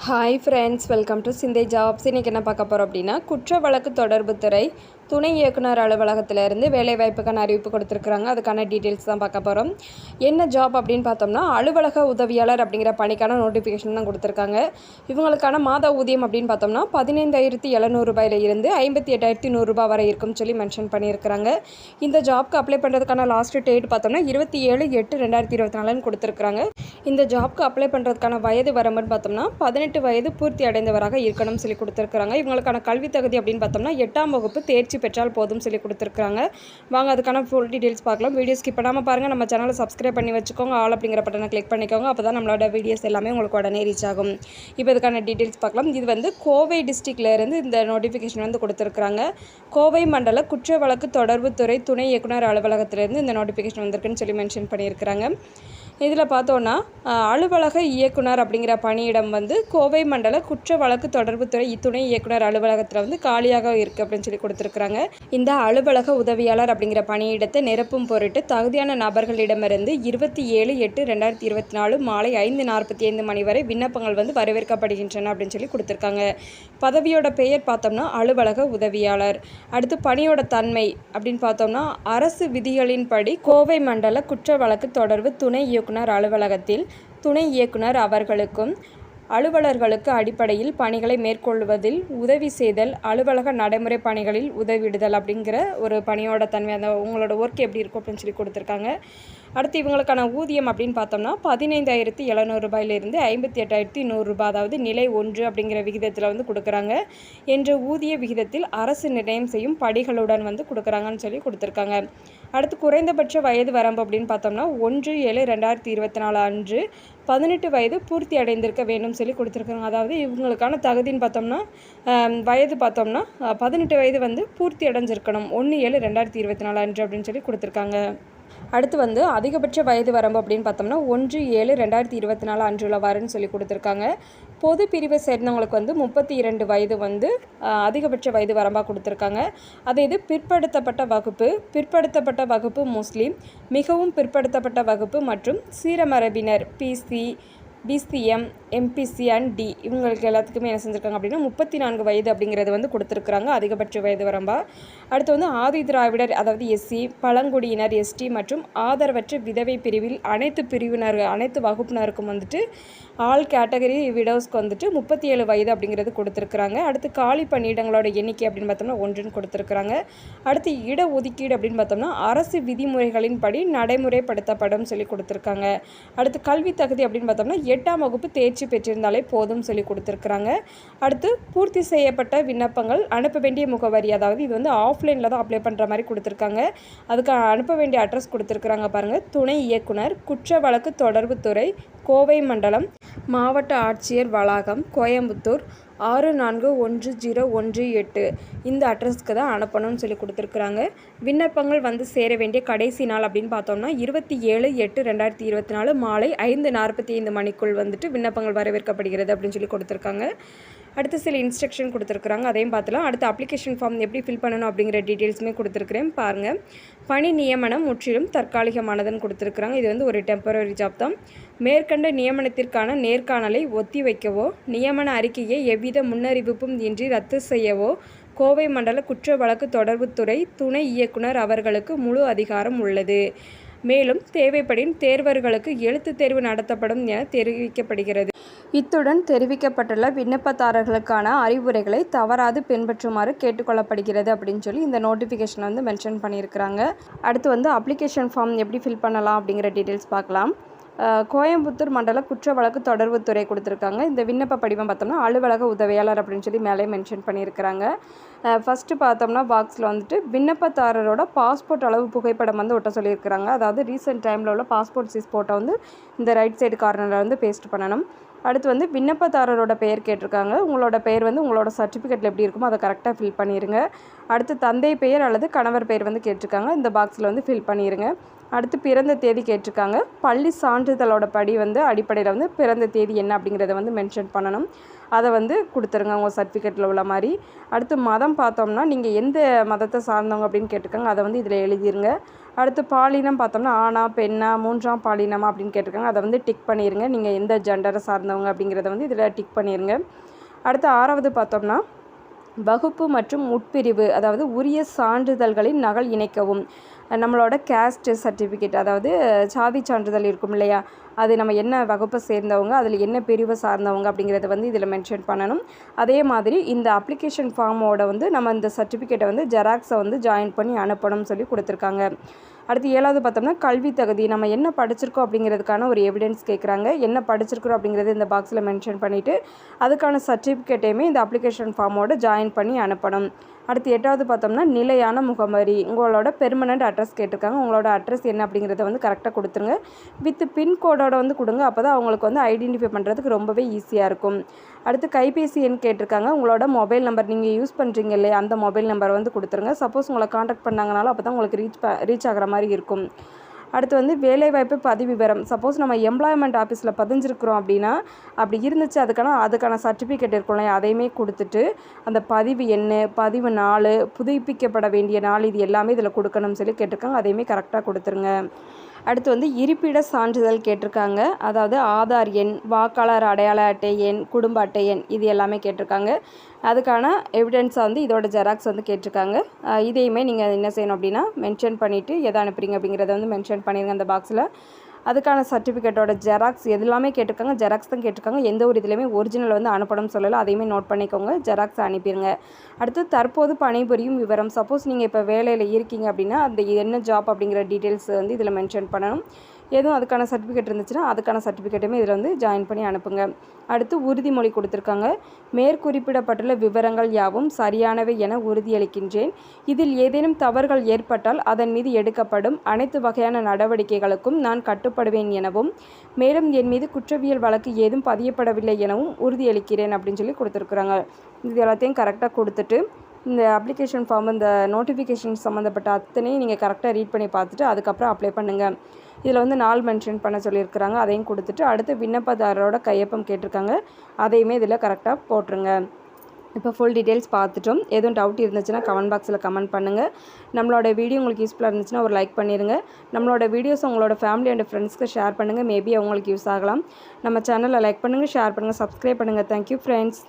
Hi friends welcome to Sinthai jobs இன்றைக்கி என்ன பார்க்க போகிறோம் அப்படின்னா குற்ற வழக்கு தொடர்பு துறை துணை இயக்குனர் அலுவலகத்திலேருந்து வேலைவாய்ப்புக்கான அறிவிப்பு கொடுத்துருக்குறாங்க. அதுக்கான டீட்டெயில்ஸ் தான் பார்க்க போகிறோம் என்ன ஜாப் அப்படின்னு பார்த்தோம்னா அலுவலக உதவியாளர் அப்படிங்கிற பணிக்கான நோட்டிஃபிகேஷன் தான் கொடுத்துருக்காங்க. இவங்களுக்கான மாத ஊதியம் அப்படின்னு பார்த்தோம்னா பதினைந்தாயிரத்தி எழுநூறுபாயில இருந்து ஐம்பத்தி எட்டாயிரத்தி நூறுரூபா வரை இருக்கும்னு சொல்லி மென்ஷன் பண்ணியிருக்கிறாங்க. இந்த ஜாப்க்கு அப்ளை பண்ணுறதுக்கான லாஸ்ட் டேட் பார்த்தோம்னா இருபத்தி ஏழு எட்டு ரெண்டாயிரத்தி இருபத்தி நாலுன்னு கொடுத்துருக்குறாங்க. இந்த ஜாப்க்கு அப்ளை பண்ணுறதுக்கான வயது வரம்புன்னு பார்த்தோம்னா பதினெட்டு வயது பூர்த்தி அடைந்தவராக இருக்கணும்னு சொல்லி கொடுத்துருக்குறாங்க. இவங்களுக்கான கல்வி தகுதி அப்படின்னு பார்த்தோம்னா எட்டாம் வகுப்பு தேர்ச்சி பெற்றால் போதும் சொல்லி கொடுத்துருக்காங்க வாங்க அதுக்கான ஃபுல் டீட்டெயில்ஸ் பார்க்கலாம். வீடியோ ஸ்கிப் பண்ணாமல் பாருங்கள் நம்ம சேனலை சப்ஸ்கிரைப் பண்ணி வச்சுக்கோங்க. ஆல் அப்படிங்கிற பட்டனை கிளிக் பண்ணிக்கோங்க. அப்போ தான் நம்மளோட வீடியோஸ் எல்லாமே உங்களுக்கு உடனே ரீச் ஆகும். இப்போ இதுக்கான டீட்டெயில்ஸ் பார்க்கலாம். இது வந்து கோவை டிஸ்ட்ரிக்ட்லேருந்து இந்த நோட்டிஃபிகேஷன் வந்து கொடுத்துருக்குறாங்க. கோவை மண்டல குற்ற வழக்கு தொடர்புத்துறை துணை இயக்குனர் அலுவலகத்திலேருந்து இந்த நோட்டிஃபிகேஷன் வந்திருக்குன்னு சொல்லி மென்ஷன் பண்ணியிருக்கிறாங்க. இதில் பார்த்தோன்னா அலுவலக இயக்குனர் அப்படிங்கிற பணியிடம் வந்து கோவை மண்டல குற்ற வழக்கு தொடர்புத்துறை துணை இயக்குனர் அலுவலகத்தில் வந்து காலியாக இருக்குது அப்படின்னு சொல்லி கொடுத்துருக்குறாங்க. இந்த அலுவலக உதவியாளர் அப்படிங்கிற பணியிடத்தை நிரப்பும் பொருட்டு தகுதியான நபர்களிடமிருந்து இருபத்தி ஏழு எட்டு ரெண்டாயிரத்தி இருபத்தி நாலு மாலை ஐந்து நாற்பத்தி ஐந்து மணி வரை விண்ணப்பங்கள் வந்து வரவேற்கப்படுகின்றன அப்படின்னு சொல்லி கொடுத்துருக்காங்க. பதவியோட பெயர் பார்த்தோம்னா அலுவலக உதவியாளர். அடுத்து பணியோட தன்மை அப்படின்னு பார்த்தோம்னா அரசு விதிகளின்படி கோவை மண்டல குற்ற வழக்கு தொடர்பு துணை இயக்குனர் அலுவலகத்தில் துணை இயக்குனர் அவர்களுக்கும் அலுவலர்களுக்கு அடிப்படையில் பணிகளை மேற்கொள்வதில் உதவி செய்தல் அலுவலக நடைமுறை பணிகளில் உதவிடுதல் அப்படிங்கிற ஒரு பணியோட தன்மை அந்த உங்களோட ஒர்க் எப்படி இருக்கும் அப்படின்னு சொல்லி கொடுத்துருக்காங்க. அடுத்து இவங்களுக்கான ஊதியம் அப்படின்னு பார்த்தோம்னா பதினைந்தாயிரத்தி எழுநூறுபாயிலிருந்து ஐம்பத்தி எட்டாயிரத்தி நூறுரூபா அதாவது நிலை ஒன்று அப்படிங்கிற விகிதத்தில் வந்து கொடுக்குறாங்க. என்ற ஊதிய விகிதத்தில் அரசு நிர்ணயம் செய்யும் படிகளுடன் வந்து கொடுக்குறாங்கன்னு சொல்லி கொடுத்துருக்காங்க. அடுத்து குறைந்தபட்ச வயது வரம்பு அப்படின்னு பார்த்தோம்னா ஒன்று ஏழு ரெண்டாயிரத்தி இருபத்தி நாலு அன்று பதினெட்டு வயது பூர்த்தி அடைந்திருக்க வேண்டும் சொல்லி கொடுத்துருக்காங்க அதாவது இவங்களுக்கான தகுதின்னு பார்த்தோம்னா வயது பார்த்தோம்னா பதினெட்டு வயது வந்து பூர்த்தி அடைஞ்சிருக்கணும். ஒன்று ஏழு ரெண்டாயிரத்தி இருபத்தி நாலு அன்று அப்படின்னு சொல்லி கொடுத்துருக்காங்க. அடுத்து வந்து அதிகபட்ச வயது வரம்பு அப்படின்னு பார்த்தோம்னா ஒன்று ஏழு ரெண்டாயிரத்தி இருபத்தி நாலு அன்று வரன்னு சொல்லி கொடுத்துருக்காங்க. பொது பிரிவை சேர்ந்தவங்களுக்கு வந்து முப்பத்தி இரண்டு வயது வந்து அதிகபட்ச வயது வரம்பாக கொடுத்துருக்காங்க. அதே இது பிற்படுத்தப்பட்ட வகுப்பு பிற்படுத்தப்பட்ட வகுப்பு முஸ்லீம் மிகவும் பிற்படுத்தப்பட்ட வகுப்பு மற்றும் சீரமரபினர் BC BCM MBC and D இவங்களுக்கு எல்லாத்துக்குமே என்ன செஞ்சுருக்காங்க அப்படின்னா முப்பத்தி நான்கு வயது அப்படிங்கிறது வந்து கொடுத்துருக்குறாங்க அதிகபட்ச வயது வரம்பா. அடுத்து வந்து ஆதி திராவிடர் அதாவது எஸ்சி பழங்குடியினர் எஸ்டி மற்றும் ஆதரவற்ற விதவை பிரிவில் அனைத்து பிரிவினர் அனைத்து வகுப்பினருக்கும் வந்துட்டு ஆல் கேட்டகரி விடோஸ்க்கு வந்துட்டு முப்பத்தி ஏழு வயது அப்படிங்கிறது கொடுத்துருக்குறாங்க. அடுத்து காலி பணியிடங்களோட எண்ணிக்கை அப்படின்னு பார்த்தோம்னா ஒன்றுன்னு கொடுத்துருக்குறாங்க. அடுத்து இட ஒதுக்கீடு அப்படின்னு பார்த்தோம்னா அரசு விதிமுறைகளின்படி நடைமுறைப்படுத்தப்படும் சொல்லி கொடுத்துருக்காங்க. அடுத்து கல்வி தகுதி அப்படின்னு பார்த்தோம்னா எட்டாம் வகுப்பு தேர்ச்சி பெற்றிருந்தாலே போதும் சொல்லி கொடுத்துருக்குறாங்க. அடுத்து பூர்த்தி செய்யப்பட்ட விண்ணப்பங்கள் அனுப்ப வேண்டிய முகவரி அதாவது இது வந்து ஆஃப்லைனில் தான் அப்ளை பண்ணுற மாதிரி கொடுத்துருக்காங்க. அதுக்கு அனுப்ப வேண்டிய அட்ரஸ் கொடுத்துருக்குறாங்க பாருங்கள் துணை இயக்குனர் குற்ற வழக்கு தொடர்புத்துறை கோவை மண்டலம் மாவட்ட ஆட்சியர் வளாகம் கோயம்புத்தூர் ஆறு நான்கு ஒன்று ஜீரோ ஒன்று எட்டு. இந்த அட்ரஸ்க்கு தான் அனுப்பணும்னு சொல்லி கொடுத்துருக்குறாங்க. விண்ணப்பங்கள் வந்து சேர வேண்டிய கடைசி நாள் அப்படின்னு பார்த்தோம்னா இருபத்தி ஏழு எட்டு ரெண்டாயிரத்தி இருபத்தி நாலு மாலை ஐந்து நாற்பத்தி ஐந்து மணிக்குள் வந்துட்டு விண்ணப்பங்கள் வரவேற்கப்படுகிறது அப்படின்னு சொல்லி கொடுத்துருக்காங்க. அடுத்து சில இன்ஸ்ட்ரக்ஷன் கொடுத்துருக்குறாங்க. அதையும் பார்த்துலாம். அடுத்து அப்ளிகேஷன் ஃபார்ம் எப்படி ஃபில் பண்ணணும் அப்படிங்கிற டீட்டெயில்ஸுமே கொடுத்துருக்குறேன். பாருங்கள் பணி நியமனம் முற்றிலும் தற்காலிகமானதுன்னு கொடுத்துருக்குறாங்க. இது வந்து ஒரு டெம்பரரி ஜாப் தான். மேற்கண்ட நியமனத்திற்கான நேர்காணலை ஒத்தி வைக்கவோ நியமன அறிக்கையை எவ்வித முன்னறிவிப்பும் இன்றி ரத்து செய்யவோ கோவை மண்டல குற்ற வழக்கு தொடர்புத்துறை துணை இயக்குனர் அவர்களுக்கு முழு அதிகாரம் உள்ளது. மேலும் தேவைப்படின் தேர்வர்களுக்கு எழுத்துத் தேர்வு நடத்தப்படும் என தெரிவிக்கப்படுகிறது. இத்துடன் தெரிவிக்கப்பட்டுள்ள விண்ணப்பதாரர்களுக்கான அறிவுரைகளை தவறாது பின்பற்றுமாறு கேட்டுக்கொள்ளப்படுகிறது அப்படின்னு சொல்லி இந்த நோட்டிஃபிகேஷன் வந்து மென்ஷன் பண்ணியிருக்கிறாங்க. அடுத்து வந்து அப்ளிகேஷன் ஃபார்ம் எப்படி ஃபில் பண்ணலாம் அப்படிங்கிற டீட்டெயில்ஸ் பார்க்கலாம். கோயம்புத்தூர் மண்டல குற்ற வழக்கு தொடர்புத்துறை கொடுத்துருக்காங்க. இந்த விண்ணப்ப படிவம் பார்த்தோம்னா அலுவலக உதவியாளர் அப்படின்னு சொல்லி மேலே மென்ஷன் பண்ணியிருக்கிறாங்க. ஃபஸ்ட்டு பார்த்தோம்னா பாக்ஸில் வந்துட்டு விண்ணப்பதாரரோட பாஸ்போர்ட் அளவு புகைப்படம் வந்து ஒட்ட சொல்லியிருக்கிறாங்க. அதாவது ரீசெண்ட் டைமில் உள்ள பாஸ்போர்ட் சைஸ் ஃபோட்டோ வந்து இந்த ரைட் சைடு கார்னரில் வந்து பேஸ்ட் பண்ணணும். அடுத்து வந்து விண்ணப்பதாரரோட பெயர் கேட்டிருக்காங்க. உங்களோட பெயர் வந்து உங்களோட சர்டிஃபிகேட்டில் எப்படி இருக்குமோ அதை கரெக்டாக ஃபில் பண்ணிடுங்க அடுத்து தந்தை பெயர் அல்லது கணவர் பெயர் வந்து கேட்டிருக்காங்க. இந்த பாக்ஸில் வந்து ஃபில் பண்ணிடுங்க அடுத்து பிறந்த தேதி கேட்டிருக்காங்க. பள்ளி சான்றிதழோட படி வந்து அடிப்படையில் வந்து பிறந்த தேதி என்ன அப்படிங்கிறத வந்து மென்ஷன் பண்ணணும். அதை வந்து கொடுத்துருங்க உங்கள் சர்டிஃபிகேட்டில் உள்ள மாதிரி. அடுத்து மதம் பார்த்தோம்னா நீங்கள் எந்த மதத்தை சார்ந்தவங்க அப்படின்னு கேட்டிருக்காங்க அதை வந்து இதில் எழுதிருங்க. அடுத்து பாலினம் பார்த்தோம்னா ஆணா பெண்ணா மூன்றாம் பாலினமா அப்படின்னு கேட்டிருக்காங்க அதை வந்து டிக் பண்ணிடுங்க நீங்கள் எந்த ஜெண்டரை சார்ந்தவங்க அப்படிங்கிறத வந்து இதில் டிக் பண்ணிடுங்க அடுத்து ஆறாவது பார்த்தோம்னா வகுப்பு மற்றும் உட்பிரிவு அதாவது உரிய சான்றிதழ்களின் நகல் இணைக்கவும். நம்மளோட கேஸ்ட் சர்டிஃபிகேட் அதாவது சாதி சான்றிதழ் இருக்கும் இல்லையா அது நம்ம என்ன வகுப்பை சேர்ந்தவங்க அதில் என்ன பிரிவை சார்ந்தவங்க அப்படிங்கிறத வந்து இதில் மென்ஷன் பண்ணணும். அதே மாதிரி இந்த அப்ளிகேஷன் ஃபார்மோட வந்து நம்ம இந்த சர்டிஃபிகேட்டை வந்து ஜெராக்ஸை வந்து ஜாயின் பண்ணி அனுப்பணும்னு சொல்லி கொடுத்துருக்காங்க. அடுத்து ஏழாவது பார்த்தோம்னா கல்வி தகுதி. நம்ம என்ன படிச்சிருக்கோம் அப்படிங்கிறதுக்கான ஒரு எவிடன்ஸ் கேட்குறாங்க என்ன படிச்சிருக்கிறோம் அப்படிங்கிறது இந்த பாக்ஸில் மென்ஷன் பண்ணிவிட்டு அதுக்கான சர்டிஃபிகேட்டையுமே இந்த அப்ளிகேஷன் ஃபார்மோட ஜாயின் பண்ணி அனுப்பணும். அடுத்து எட்டாவது பார்த்தோம்னா நிலையான முகவரி. உங்களோட பெர்மனண்ட் அட்ரஸ் கேட்டிருக்காங்க. உங்களோட அட்ரஸ் என்ன அப்படிங்கிறத வந்து கரெக்டாக கொடுத்துருங்க. வித் பின்கோடோட வந்து கொடுங்க. அப்போ தான் அவங்களுக்கு வந்து ஐடென்டிஃபை பண்ணுறதுக்கு ரொம்பவே ஈஸியாக இருக்கும். அடுத்து கைபேசி எண் கேட்டிருக்காங்க. உங்களோட மொபைல் நம்பர் நீங்கள் யூஸ் பண்ணுறீங்க இல்லையா? அந்த மொபைல் நம்பர் வந்து கொடுத்துருங்க. சப்போஸ் உங்களை காண்டாக்ட் பண்ணாங்கனாலும் அப்போ தான் உங்களுக்கு ரீச் ரீச் ஆகிற மாதிரி இருக்கும். அடுத்து வந்து வேலைவாய்ப்பு பதிவு விவரம் சப்போஸ் நம்ம எம்ப்ளாய்மெண்ட் ஆஃபீஸில் பதிஞ்சிருக்கிறோம் அப்படின்னா அப்படி இருந்துச்சு அதுக்கான அதுக்கான சர்டிஃபிகேட் இருக்கும்ல அதையுமே கொடுத்துட்டு அந்த பதிவு எண் பதிவு நாள் புதுப்பிக்கப்பட வேண்டிய நாள் இது எல்லாமே இதில் கொடுக்கணும்னு சொல்லி கேட்டிருக்காங்க. அதையுமே கரெக்டாக கொடுத்துருங்க. அடுத்து வந்து இருப்பிட சான்றிதழ் கேட்டிருக்காங்க. அதாவது ஆதார் எண் வாக்காளர் அடையாள அட்டை எண் குடும்ப அட்டை எண் இது எல்லாமே கேட்டிருக்காங்க. அதுக்கான எவிடன்ஸாக வந்து இதோட ஜெராக்ஸ் வந்து கேட்டிருக்காங்க. இதையுமே நீங்கள் என்ன செய்யணும் அப்படின்னா மென்ஷன் பண்ணிவிட்டு எதை அனுப்புறீங்க அப்படிங்கிறத வந்து மென்ஷன் பண்ணிடுங்க அந்த பாக்ஸில் அதுக்கான சர்டிஃபிகேட்டோட ஜெராக்ஸ் எல்லாமே கேட்டிருக்காங்க ஜெராக்ஸ் தான் கேட்டிருக்காங்க எந்த ஒரு இதுலையுமே ஒரிஜினல் வந்து அனுப்பணும்னு சொல்லலை. அதையுமே நோட் பண்ணிக்கோங்க. ஜெராக்ஸ் அனுப்பிடுங்க அடுத்து தற்போது பணிபுரியும் விவரம். சப்போஸ் நீங்கள் இப்போ வேலையில் இருக்கீங்க அப்படின்னா அந்த என்ன ஜாப் அப்படிங்கிற டீட்டெயில்ஸ் வந்து இதில் மென்ஷன் பண்ணணும். எதுவும் அதுக்கான சர்டிஃபிகேட் இருந்துச்சுன்னா அதுக்கான சர்டிஃபிகேட்டுமே இதில் வந்து ஜாயின் பண்ணி அனுப்புங்க. அடுத்து உறுதிமொழி கொடுத்துருக்காங்க. மேற்குறிப்பிடப்பட்டுள்ள விவரங்கள் யாவும் சரியானவை என உறுதியளிக்கின்றேன். இதில் ஏதேனும் தவறுகள் ஏற்பட்டால் அதன் மீது எடுக்கப்படும் அனைத்து வகையான நடவடிக்கைகளுக்கும் நான் கட்டுப்படுவேன் எனவும் மேலும் என் மீது குற்றவியல் வழக்கு ஏதும் பதியப்படவில்லை எனவும் உறுதியளிக்கிறேன் அப்படின்னு சொல்லி கொடுத்துருக்குறாங்க. இது எல்லாத்தையும் கரெக்டாக கொடுத்துட்டு இந்த அப்ளிகேஷன் ஃபார்ம் இந்த நோட்டிஃபிகேஷன் சம்மந்தப்பட்ட அத்தனையும் நீங்கள் கரெக்டாக ரீட் பண்ணி பார்த்துட்டு அதுக்கப்புறம் அப்ளை பண்ணுங்கள் இதில் வந்து நாள் மென்ஷன் பண்ண சொல்லியிருக்கிறாங்க. அதையும் கொடுத்துட்டு அடுத்து விண்ணப்பதாரரோட கையொப்பம் கேட்டிருக்காங்க. அதையுமே இதில் கரெக்டாக போட்டுருங்க. இப்போ ஃபுல் டீட்டெயில்ஸ் பார்த்துட்டோம். எதுவும் டவுட் இருந்துச்சுன்னா கமெண்ட் பாக்ஸில் கமெண்ட் பண்ணுங்கள் நம்மளோட வீடியோ உங்களுக்கு யூஸ்ஃபுல்லாக இருந்துச்சுன்னா ஒரு லைக் பண்ணிடுங்க நம்மளோட வீடியோஸ் உங்களோட ஃபேமிலி அண்ட் ஃப்ரெண்ட்ஸ்க்கு ஷேர் பண்ணுங்கள் மேபி அவங்களுக்கு யூஸ் ஆகலாம். நம்ம சேனலை லைக் பண்ணுங்கள் ஷேர் பண்ணுங்கள் சப்ஸ்கிரைப் பண்ணுங்கள் தேங்க்யூ ஃப்ரெண்ட்ஸ்